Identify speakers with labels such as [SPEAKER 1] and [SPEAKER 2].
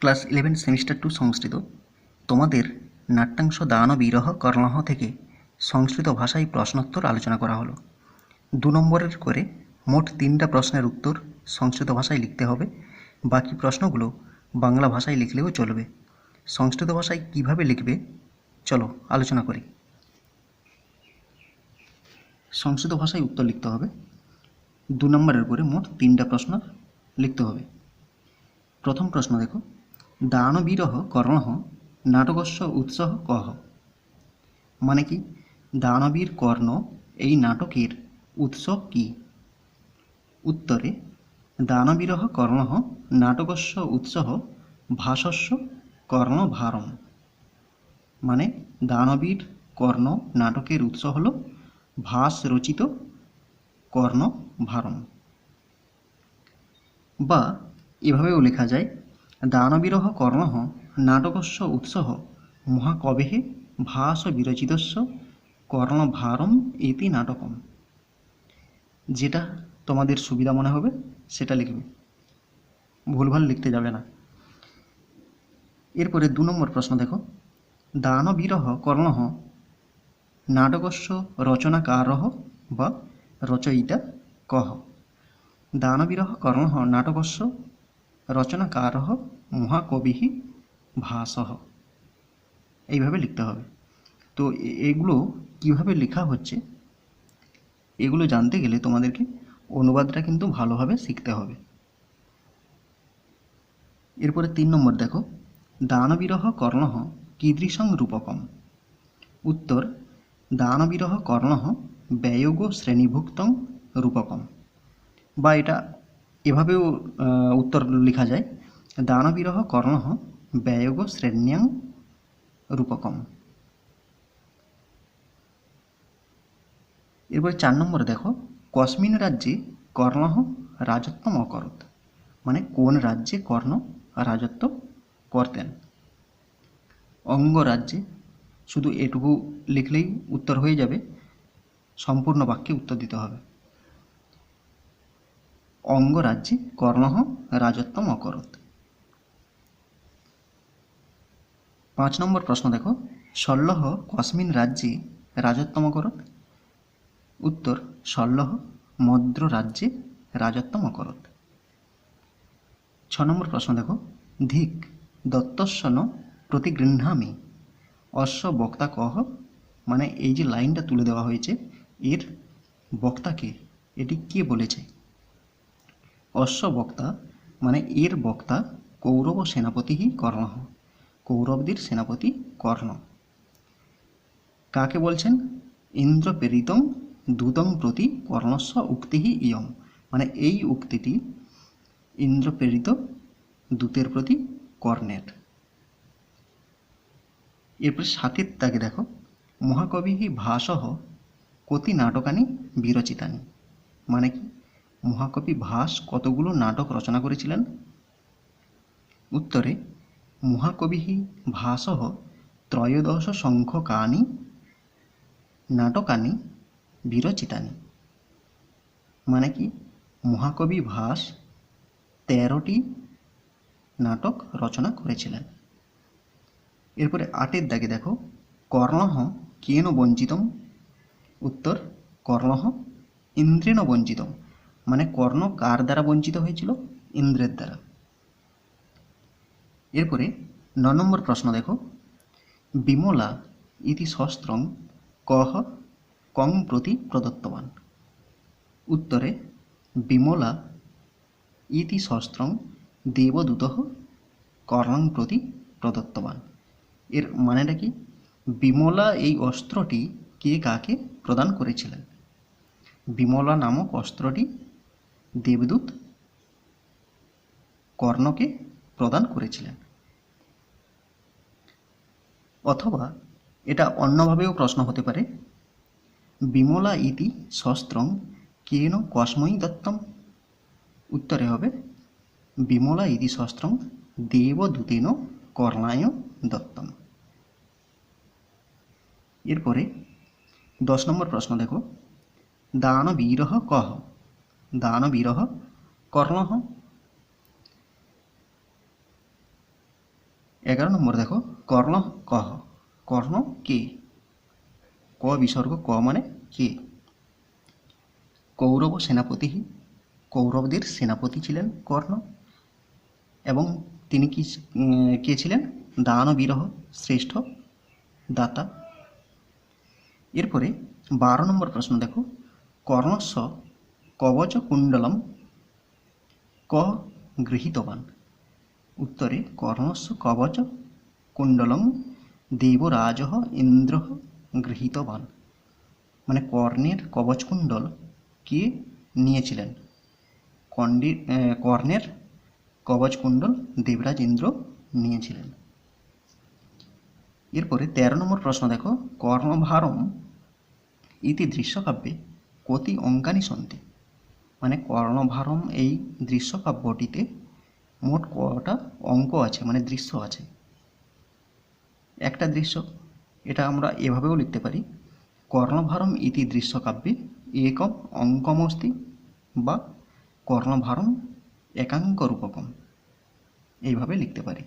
[SPEAKER 1] Class eleven semester two Sanskrit. তোমাদের নাট্যাংশ দান বিরহ কর্ণহ থেকে সংস্কৃত ভাষায় প্রশ্নোত্তর আলোচনা করা হলো। দু নম্বরের করে মোট তিনটা প্রশ্নের উত্তর সংস্কৃত ভাষায় লিখতে হবে। বাকি প্রশ্নগুলো বাংলা ভাষায় লিখলেও চলবে। সংস্কৃত ভাষায় কীভাবে লিখবে? চলো আলোচনা করি। সংস্কৃত ভাষায় উত্তর লিখতে হবে। দু নম্বরের করে মোট তিনটা প্রশ্ন লিখতে হবে। প্রথম প্রশ্ন দেখো। দানবীরহ কর্ণ নাটকস্য উৎসহ কহ। মানে কি? দানবীর কর্ণ এই নাটকের উৎস কি? উত্তরে, দানবীরহ কর্ণ নাটকস্য উৎসহ, ভাষস্য কর্ণভারম। মানে দানবীর কর্ণ নাটকের উৎস হল ভাস রচিত কর্ণভারম। বা এভাবেও লেখা যায় দানবিরহ কর্ণ নাটকস্য উৎসহ মহাকবে ভাস বিরচিতস্য কর্ণভারম এতি নাটকম। যেটা তোমাদের সুবিধা মনে হবে, সেটা লিখবে। ভুলভাল লিখতে যাবে না। এরপরে দু নম্বর প্রশ্ন দেখো। দানবিরহ কর্ণ নাটকস্য রচনাকার বা রচয়িতা কহ। দানবিরহ কর্ণ নাটকস্য রচনাকার মহাকবি ভাসহ। এইভাবে লিখতে হবে। তো এগুলো কীভাবে লেখা হচ্ছে, এগুলো জানতে গেলে তোমাদেরকে অনুবাদটা কিন্তু ভালোভাবে শিখতে হবে। এরপরে তিন নম্বর দেখো, দানবিরহ কর্ণ কীদৃশং রূপকম। উত্তর, দানবিরহ কর্ণ ব্যয়োগ শ্রেণীভুক্তং রূপকম। বা এটা এভাবেও উত্তর লেখা যায়, দানবিরহ কর্ণ ব্যয়োগ শ্রেণ্যাং রূপকম। এরপরে চার নম্বরে দেখো, কসমিন রাজ্যে কর্ণ রাজত্বম অকরত মানে কোন রাজ্যে কর্ণ রাজত্ব করতেন? অঙ্গরাজ্যে শুধু এটুকু লিখলেই উত্তর হয়ে যাবে, সম্পূর্ণ বাক্যে উত্তর দিতে হবে। অঙ্গরাজ্যে কর্ণ রাজত্বম অকরত। পাঁচ নম্বর প্রশ্ন দেখো শল্যহ কসমিন রাজ্যে রাজত্বম অকরত? উত্তর শল্যহ মদ্র রাজ্যে রাজত্বম অকরত। ছ নম্বর প্রশ্ন দেখো, ধিক দত্তস্বন প্রতিগৃহামি অশ্ব বক্তা কহ মানে এই যে লাইনটা তুলে দেওয়া হয়েছে, এর বক্তাকে এটি কে বলেছে? অশ্ব বক্তা মানে এর বক্তা কৌরব সেনাপতি কর্ণ কৌরবদের সেনাপতি কর্ণ। কাকে বলছেন? ইন্দ্র প্রেরিতং দূতং প্রতি কর্ণস্ব উক্তি ইয়ম মানে এই উক্তিটি ইন্দ্র প্রেরিত দূতের প্রতি কর্ণের। এরপর সাতের তাকে দেখো মহাকবি ভাসহ কতি নাটকানি বিরচিতানি মানে কি? মহাকবি ভাস কতগুলো নাটক রচনা করেছিলেন? উত্তরে মহাকবি ভাসহ ত্রয়োদশ সংখ্যকানি নাটকানি, বিরচিতানি। মানে কি? মহাকবি ভাস তেরোটি নাটক রচনা করেছিলেন। এরপরে আটের দাগে দেখো, কর্ণহ কেন বঞ্চিতম? উত্তর, কর্ণহ ইন্দ্রেণ বঞ্চিতম। মানে কর্ণ কার দ্বারা বঞ্চিত হয়েছিল? ইন্দ্রের দ্বারা। এরপরে ন নম্বর প্রশ্ন দেখো। বিমলা ইতি শস্ত্রং কহ কং প্রতি প্রদত্তবান। উত্তরে, বিমলা ইতি শস্ত্রং দেবদূত কর্ণং প্রতি প্রদত্তবান। এর মানেটা কি? বিমলা এই অস্ত্রটি কে কাকে প্রদান করেছিলেন? বিমলা নামক অস্ত্রটি দেবদূত কর্ণকে প্রদান করেছিলেন। অথবা এটা অন্যভাবেও প্রশ্ন হতে পারে, বিমলা ইতি শস্ত্রং কেন কসময়ী দত্তম? উত্তরে হবে, বিমলা ইতি শস্ত্রং দেবদূতেন কর্ণায় দত্তম। এরপরে দশ নম্বর প্রশ্ন দেখো দানবীরহ কহ দানবীরহ কর্ণ এগারো নম্বর দেখো কর্ণ কহ। কর্ণ কে? ক বিসর্গ, ক মানে কে? কৌরব সেনাপতি কৌরবদের সেনাপতি ছিলেন কর্ণ। এবং তিনি কি কে ছিলেন? দান বিরহ শ্রেষ্ঠ দাতা। এরপরে বারো নম্বর প্রশ্ন দেখো কর্ণস্ব কবচ কুণ্ডলম ক গৃহীতবান। উত্তরে, কর্ণস্য কবচ কুণ্ডলম দেবরাজ ইন্দ্র গৃহীতবান। মানে কর্ণের কবচকুণ্ডল কে নিয়েছিলেন? কর্ণের কর্ণের কবচকুণ্ডল দেবরাজ ইন্দ্র নিয়েছিলেন। এরপরে তেরো নম্বর প্রশ্ন দেখো, কর্ণভারম ইতি দৃশ্যকাব্যে কতি অঙ্কানি সন্তি মানে কর্ণভারম এই দৃশ্যকাব্যটিতে মোট কটা অঙ্ক আছে মানে দৃশ্য আছে। একটা দৃশ্য, এটা আমরা এভাবেও লিখতে পারি, কর্ণভারম ইতি দৃশ্যকাব্যে একম অঙ্কমস্তি বা কর্ণভারম একাঙ্ক রূপকম এইভাবে লিখতে পারি।